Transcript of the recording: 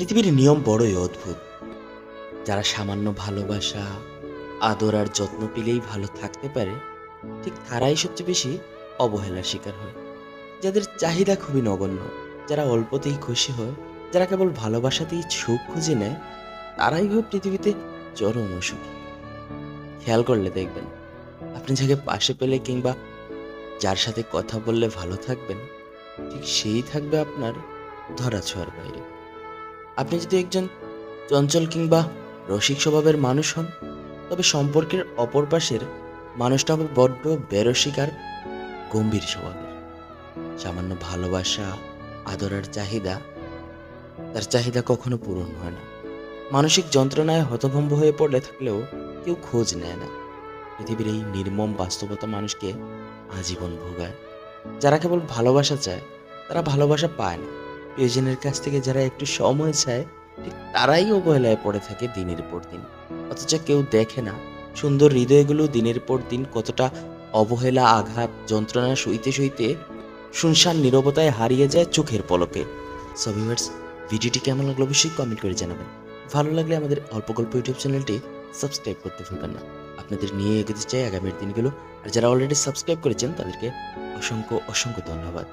পৃথিবীর নিয়ম বড়ই অদ্ভুত। যারা সামান্য ভালোবাসা, আদর আর যত্ন পেলেই ভালো থাকতে পারে, ঠিক তারাই সবচেয়ে বেশি অবহেলার শিকার হয়। যাদের চাহিদা খুবই নগণ্য, যারা অল্পতেই খুশি হয়, যারা কেবল ভালোবাসাতেই সুখ খুঁজে নেয়, তারাই হয় পৃথিবীতে চরম অসুখী। খেয়াল করলে দেখবেন, আপনি যাকে পাশে পেলে কিংবা যার সাথে কথা বললে ভালো থাকবেন, ঠিক সেই থাকবে আপনার ধরা ছোঁয়ার বাইরে। আপনি যদি একজন চঞ্চল কিংবা রসিক স্বভাবের মানুষ হন, তবে সম্পর্কের অপর পাশের মানুষটা হবে বড্ড বেরসিক আর গম্ভীর স্বভাবের। সামান্য ভালোবাসা, আদর আর চাহিদা, তার চাহিদা কখনো পূরণ হয় না। মানসিক যন্ত্রণায় হতভম্ব হয়ে পড়লে থাকলেও কেউ খোঁজ নেয় না। পৃথিবীর এই নির্মম বাস্তবতা মানুষকে আজীবন ভোগায়। যারা কেবল ভালোবাসা চায়, তারা ভালোবাসা পায় না। প্রিয়জনের কাছ থেকে যারা একটু সময় চায়, ঠিক তারাই অবহেলায় পড়ে থাকে দিনের পর দিন। অথচ কেউ দেখে না সুন্দর হৃদয়গুলো দিনের পর দিন কতটা অবহেলা, আঘাত, যন্ত্রণা সইতে সইতে শুনশান নীরবতায় হারিয়ে যায় চোখের পলকে। সো ভিউয়ার্স ভিডিওটি কেমন লাগল অবশ্যই কমেন্ট করে জানাবেন। ভালো লাগলে আমাদের অল্প গল্প ইউটিউব চ্যানেলটি সাবস্ক্রাইব করতে ভুলবেন না। আপনাদের নিয়ে এগোতে চাই আগামীর দিনগুলো। আর যারা অলরেডি সাবস্ক্রাইব করেছেন, তাদেরকে অসংখ্য অসংখ্য ধন্যবাদ।